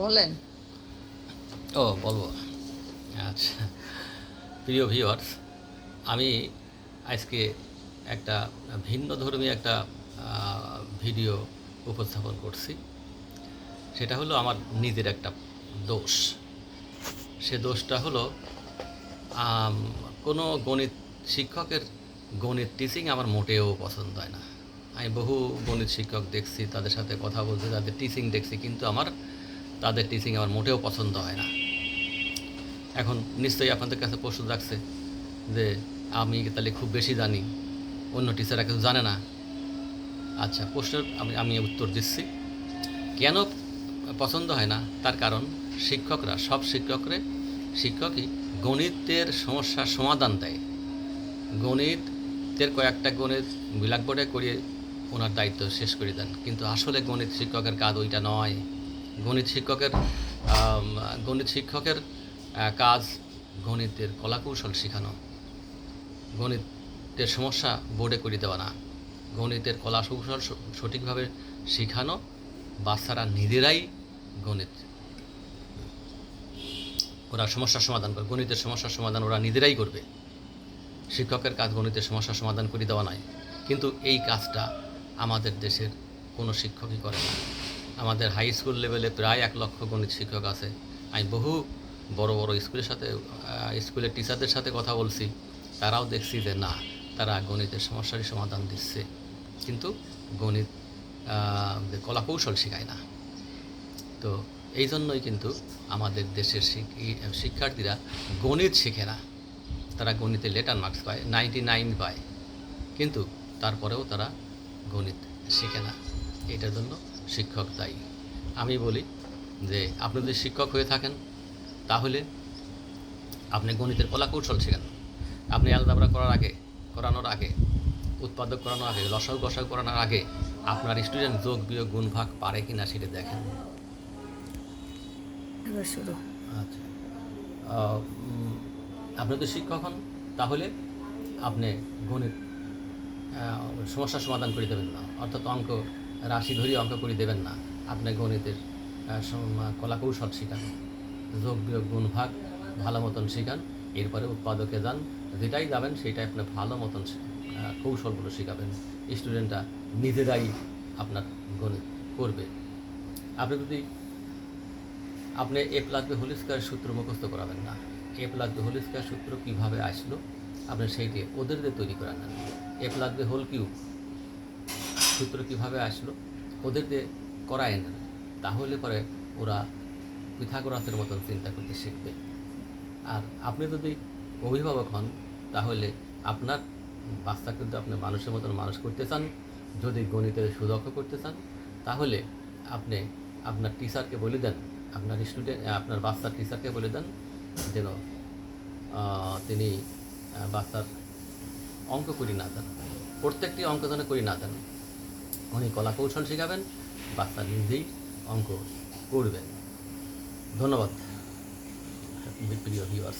বলেন। ও, বলব। আচ্ছা। প্রিয় ভিউয়ার্স আমি আজকে একটা ভিন্ন ধর্মী একটা ভিডিও উপস্থাপন করছি। সেটা হলো আমার নিজের একটা দোষ। সে দোষটা হলো কোনো গণিত শিক্ষকের গণিত টিচিং আমার মোটেও পছন্দ হয় না। আমি বহু গণিত শিক্ষক দেখছি, তাদের সাথে কথা বলছি, তাদের টিচিং দেখছি, কিন্তু আমার তাদের টিচিং আমার মোটেও পছন্দ হয় না। এখন নিশ্চয়ই আপনাদের কাছে প্রশ্ন রাখছে যে, আমি তাহলে খুব বেশি জানি? অন্য টিচাররা কেউ জানে না? আচ্ছা প্রশ্নের আমি আমি উত্তর দিচ্ছি। কেন পছন্দ হয় না? তার কারণ শিক্ষকরা, সব শিক্ষকরে, শিক্ষকই গণিতের সমস্যার সমাধান দেয়। গণিতের কয়েকটা গণিত ব্ল্যাকবোর্ডে করিয়ে ওনার দায়িত্ব শেষ করে দেন। কিন্তু আসলে গণিত শিক্ষকের কাজ ওইটা নয়। গণিত শিক্ষকের গণিত শিক্ষকের কাজ গণিতের কলাকৌশল শেখানো। গণিতের সমস্যা বোর্ডে করে দেওয়া না। গণিতের কলা কৌশল সঠিকভাবে শেখানো বাচ্চারা নিজেরাই গণিত। ওরা সমস্যার সমাধান করে, গণিতের সমস্যার সমাধান ওরা নিজেরাই করবে। শিক্ষকের কাজ গণিতের সমস্যার সমাধান করে দেওয়া নয় কিন্তু এই কাজটা আমাদের দেশের কোনো শিক্ষকই করে না। আমাদের হাই স্কুল লেভেলে প্রায় এক লক্ষ গণিত শিক্ষক আছে। আমি বহু বড় বড় স্কুলের সাথে স্কুলের টিচারদের সাথে কথা বলছি। তারাও দেখছি যে না, তারা গণিতের সমস্যারই সমাধান দিচ্ছে। কিন্তু গণিত কলাকৌশল শেখায় না। তো এই জন্যই কিন্তু আমাদের দেশের শিক্ষার্থীরা গণিত শেখে না। তারা গণিতে লেটার মার্কস পায় নাইনটি নাইন পায়। কিন্তু তারপরেও তারা গণিত শেখে না। এটার জন্য শিক্ষক দায়ী আমি বলি যে আপনি যদি শিক্ষক হয়ে থাকেন তাহলে আপনি গণিতের কলা কৌশল শেখেন। আপনি আলজাবরা করার আগে করানোর আগে উৎপাদক করানোর আগে লসাগু গসাগু করানোর আগে আপনার স্টুডেন্ট যোগ বিয়োগ গুণ ভাগ পারে কি না সেটা দেখেন। আচ্ছা। আপনি যদি শিক্ষক হন তাহলে আপনি গণিত সমস্যার সমাধান করে দেবেন না। অর্থাৎ অঙ্ক রাশি ধরিয়ে অঙ্ক করে দেবেন না। আপনি গণিতের আহ, সম- কলা কৌশল শেখান যোগ বিয়োগ গুণ ভাগ ভালো মতন শেখান এরপরে উৎপাদকে যান যেটাই যাবেন সেটাই আপনি ভালো মতন কৌশলগুলো শেখাবেন। স্টুডেন্টরা নিজেরাই আপনার গণিত করবে। আপনি যদি আপনি এ প্লাস বি হোল সূত্র মুখস্থ করাবেন না। এ প্লাস বি হোল সূত্র কীভাবে আসলো? আপনি সেইটি ওদের দিয়ে তৈরি করে নেন A plus B whole cube সূত্র কীভাবে আসলো ওদের দিয়ে করায় না। তাহলে পরে ওরা পিথাগোরাসের মতন চিন্তা করতে শিখবে। আর আপনি যদি অভিভাবক হন, তাহলে আপনার বাচ্চা কিন্তু আপনি মানুষের মতন মানুষ করতে চান, যদি গণিতে সুদক্ষ করতে চান, তাহলে আপনি আপনার টিচারকে বলে দেন, আপনার স্টুডেন্ট আপনার বাচ্চার টিচারকে বলে দেন যেন তিনি বাচ্চার অঙ্ক করি না দেন। প্রত্যেকটি অঙ্ক যেন করি না দেন। উনি কলা কৌশল শেখাবেন বাচ্চা নিজেই অঙ্ক করবেন। ধন্যবাদ প্রিয় ভিউয়ার্স